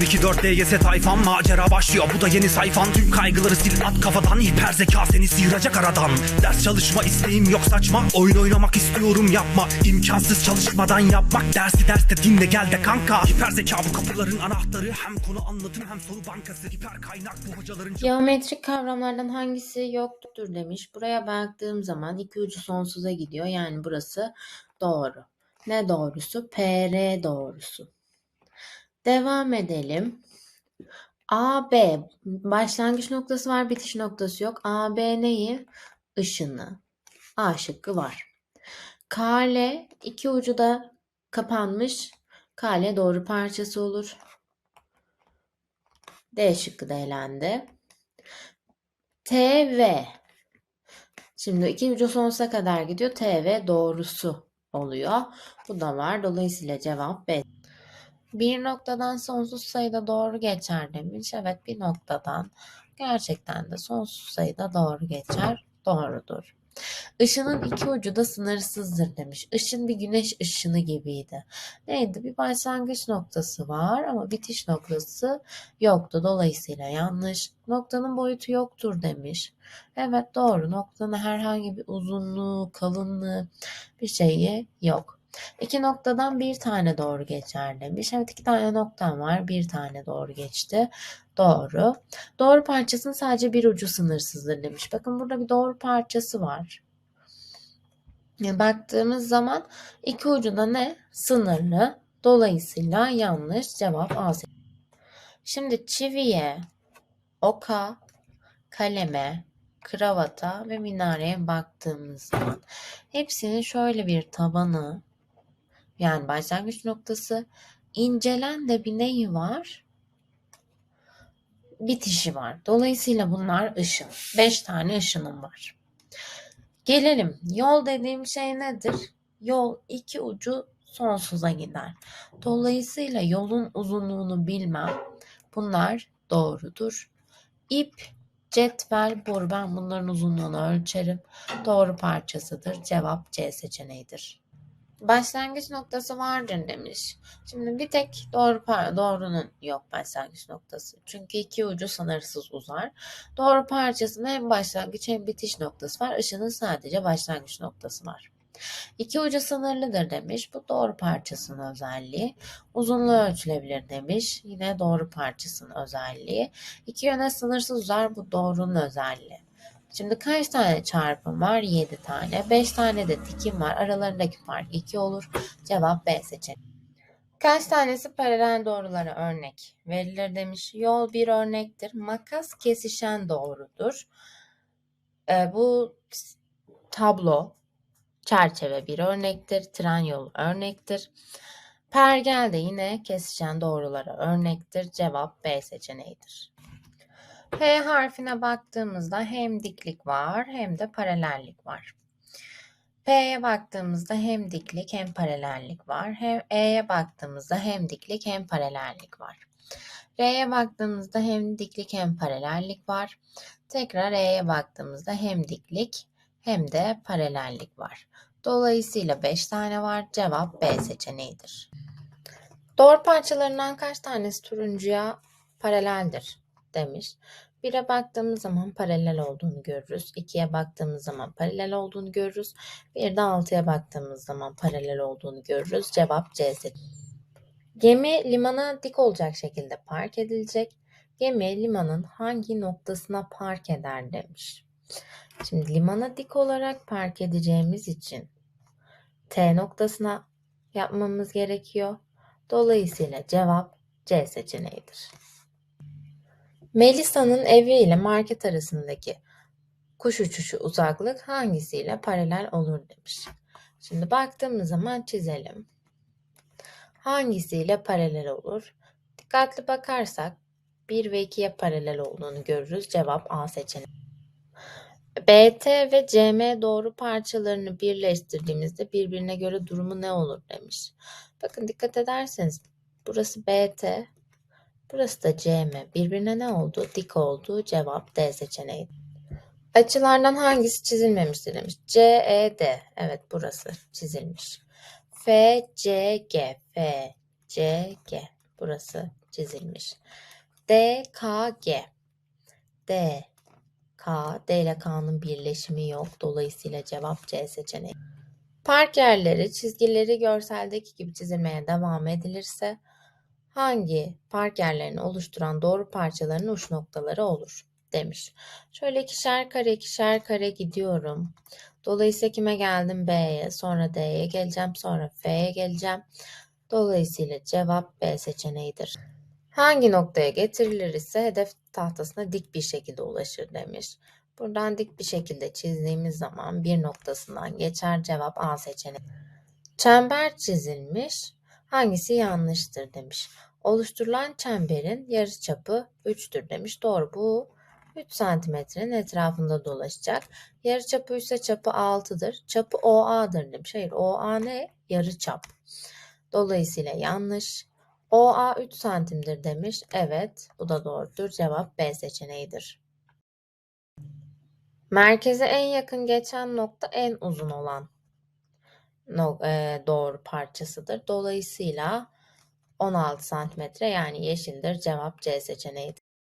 024 DGS tayfan macera başlıyor bu da yeni sayfan Tüm kaygıları sil at kafadan hiper zeka seni sıyıracak aradan Ders çalışma isteğim yok saçma Oyun oynamak istiyorum yapma İmkansız çalışmadan yapmak Dersi derste dinle gel de kanka Hiper zeka bu kapıların anahtarı Hem konu anlatım hem soru bankası Hiper kaynak bu hocaların Geometrik kavramlardan hangisi yoktur demiş. Buraya baktığım zaman iki ucu sonsuza gidiyor. Yani burası doğru. Ne doğrusu? PR doğrusu. Devam edelim. AB başlangıç noktası var, bitiş noktası yok. AB neyi? Işını. A şıkkı var. KL iki ucu da kapanmış. KL doğru parçası olur. D şıkkı da elendi. TV. Şimdi iki ucu sonsuza kadar gidiyor. TV doğrusu oluyor. Bu da var. Dolayısıyla cevap B. Bir noktadan sonsuz sayıda doğru geçer demiş. Evet bir noktadan gerçekten de sonsuz sayıda doğru geçer. Doğrudur. Işının iki ucu da sınırsızdır demiş. Işın bir güneş ışını gibiydi. Neydi? Bir başlangıç noktası var ama bitiş noktası yoktu. Dolayısıyla yanlış. Noktanın boyutu yoktur demiş. Evet doğru. Noktanın herhangi bir uzunluğu, kalınlığı bir şeyi yok. İki noktadan bir tane doğru geçer demiş. Evet iki tane noktam var. Bir tane doğru geçti. Doğru. Doğru parçasının sadece bir ucu sınırsızdır demiş. Bakın burada bir doğru parçası var. Baktığımız zaman iki ucu da ne? Sınırlı. Dolayısıyla yanlış cevap A. Şimdi çiviye, oka, kaleme, kravata ve minareye baktığımız zaman hepsinin şöyle bir tabanı yani başlangıç noktası incelen de bir neyi var? Bitişi var. Dolayısıyla bunlar ışın. Beş tane ışınım var. Gelelim. Yol dediğim şey nedir? Yol iki ucu sonsuza gider. Dolayısıyla yolun uzunluğunu bilmem. Bunlar doğrudur. İp, cetvel, boru ben bunların uzunluğunu ölçerim. Doğru parçasıdır. Cevap C seçeneğidir. Başlangıç noktası vardır demiş. Şimdi bir tek doğru par doğrunun yok başlangıç noktası. Çünkü iki ucu sınırsız uzar. Doğru parçasında hem başlangıç hem bitiş noktası var. Işının sadece başlangıç noktası var. İki ucu sınırlıdır demiş. Bu doğru parçasının özelliği. Uzunluğu ölçülebilir demiş. Yine doğru parçasının özelliği. İki yöne sınırsız uzar. Bu doğrunun özelliği. Şimdi kaç tane çarpım var? 7 tane. 5 tane de dikim var. Aralarındaki fark 2 olur. Cevap B seçeneği. Kaç tanesi paralel doğrulara örnek verilir demiş. Yol bir örnektir. Makas kesişen doğrudur. Ee, bu tablo çerçeve bir örnektir. Tren yolu örnektir. Pergel de yine kesişen doğrulara örnektir. Cevap B seçeneğidir. P harfine baktığımızda hem diklik var hem de paralellik var. P'ye baktığımızda hem diklik hem paralellik var. Hem E'ye baktığımızda hem diklik hem paralellik var. R'ye baktığımızda hem diklik hem paralellik var. Tekrar E'ye baktığımızda hem diklik hem de paralellik var. Dolayısıyla 5 tane var. Cevap B seçeneğidir. Doğru parçalarından kaç tanesi turuncuya paraleldir demiş. 1'e baktığımız zaman paralel olduğunu görürüz. 2'ye baktığımız zaman paralel olduğunu görürüz. Bir de 6'ya baktığımız zaman paralel olduğunu görürüz. Cevap C. Gemi limana dik olacak şekilde park edilecek. Gemi limanın hangi noktasına park eder demiş. Şimdi limana dik olarak park edeceğimiz için T noktasına yapmamız gerekiyor. Dolayısıyla cevap C seçeneğidir. Melisa'nın evi ile market arasındaki kuş uçuşu uzaklık hangisiyle paralel olur demiş. Şimdi baktığımız zaman çizelim. Hangisiyle paralel olur? Dikkatli bakarsak 1 ve 2'ye paralel olduğunu görürüz. Cevap A seçeneği. BT ve CM doğru parçalarını birleştirdiğimizde birbirine göre durumu ne olur demiş. Bakın dikkat ederseniz burası BT, burası da CM. Birbirine ne oldu? Dik oldu. Cevap D seçeneği. Açılardan hangisi çizilmemiştir demiş. CED. Evet burası çizilmiş. FCG. FCG. Burası çizilmiş. D, K, G. D, K, D ile K'nın birleşimi yok. Dolayısıyla cevap C seçeneği. Park yerleri çizgileri görseldeki gibi çizilmeye devam edilirse hangi park yerlerini oluşturan doğru parçaların uç noktaları olur demiş. Şöyle ikişer kare ikişer kare gidiyorum. Dolayısıyla kime geldim? B'ye, sonra D'ye geleceğim, sonra F'ye geleceğim. Dolayısıyla cevap B seçeneğidir. Hangi noktaya getirilir ise hedef tahtasına dik bir şekilde ulaşır demiş. Buradan dik bir şekilde çizdiğimiz zaman bir noktasından geçer cevap A seçeneği. Çember çizilmiş. Hangisi yanlıştır demiş. Oluşturulan çemberin yarıçapı 3'tür demiş. Doğru bu 3 santimetrenin etrafında dolaşacak. Yarıçapı ise çapı 6'dır. Çapı OA'dır demiş. Hayır OA ne? Yarıçap. Dolayısıyla yanlış. OA 3 santimdir demiş. Evet bu da doğrudur. Cevap B seçeneğidir. Merkeze en yakın geçen nokta en uzun olan doğru parçasıdır. Dolayısıyla 16 santimetre yani yeşildir. Cevap C seçeneğidir.